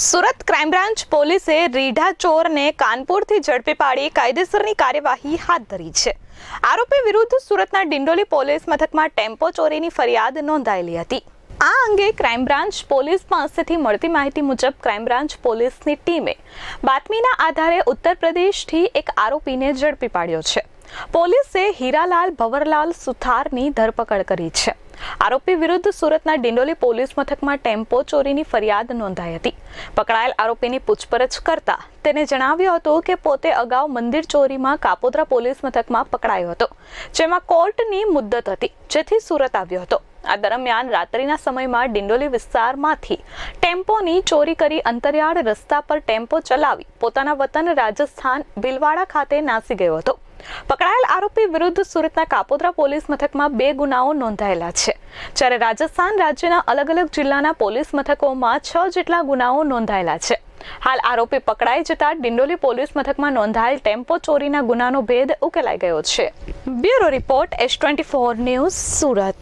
Surat crime branch પોલીસે રીઢા ચોરને કાનપુરથી ઝડપી પાડી કાયદેસરની કાર્યવાહી હાથ ધરી છે. આરોપી વિરુદ્ધ સુરતના ડિંડોલી પોલીસ મથકમાં ટેમ્પો ચોરીની ફરિયાદ નોંધાયેલી હતી. આ અંગે ક્રાઇમ બ્રાન્ચ પોલીસ પાસેથી મળતી માહિતી મુજબ ક્રાઇમ બ્રાન્ચ પોલીસની ટીમે બાતમીના આધારે ઉત્તર પ્રદેશથી એક આરોપીને ઝડપી પાડ્યો છે. પોલીસે હીરાલાલ ભવરલાલ સુથારની ધરપકડ કરી છે. આરોપી વિરુદ્ધ સુરતના ડિંડોલી પોલીસ મથકમાં ટેમ્પો ચોરીની ફરિયાદ નોંધાઈ હતી. પકડાયેલ આરોપીની પૂછપરછ કરતા તેને જણાવ્યું હતું કે પોતે અગાઉ મંદિર ચોરીમાં કાપોદ્રા પોલીસ મથકમાં પકડાયો હતો, જેમાં કોર્ટની મુદ્દત હતી, જેથી સુરત આવ્યો હતો. આ દરમિયાન રાત્રિના સમયમાં ડિંડોલી વિસ્તારમાંથી ટેમ્પોની ચોરી કરી અંતરિયાળ રસ્તા પર ટેમ્પો ચલાવી પોતાના વતન રાજસ્થાન ભીલવાડા ખાતે નાસી ગયો હતો. પકડાયેલ આરોપી વિરુદ્ધ સુરતના કાપોદ્રા પોલીસ મથકમાં બે ગુનાઓ નોંધાયેલા છે. જ્યારે રાજસ્થાન રાજ્યના અલગ અલગ જિલ્લાના પોલીસ મથકોમાં છ જેટલા ગુનાઓ નોંધાયેલા છે. હાલ આરોપી પકડાઈ જતા ડિંડોલી પોલીસ મથકમાં નોંધાયેલ ટેમ્પો ચોરીના ગુનાનો ભેદ ઉકેલાઈ ગયો છે. Bureau report S twenty four news Surat.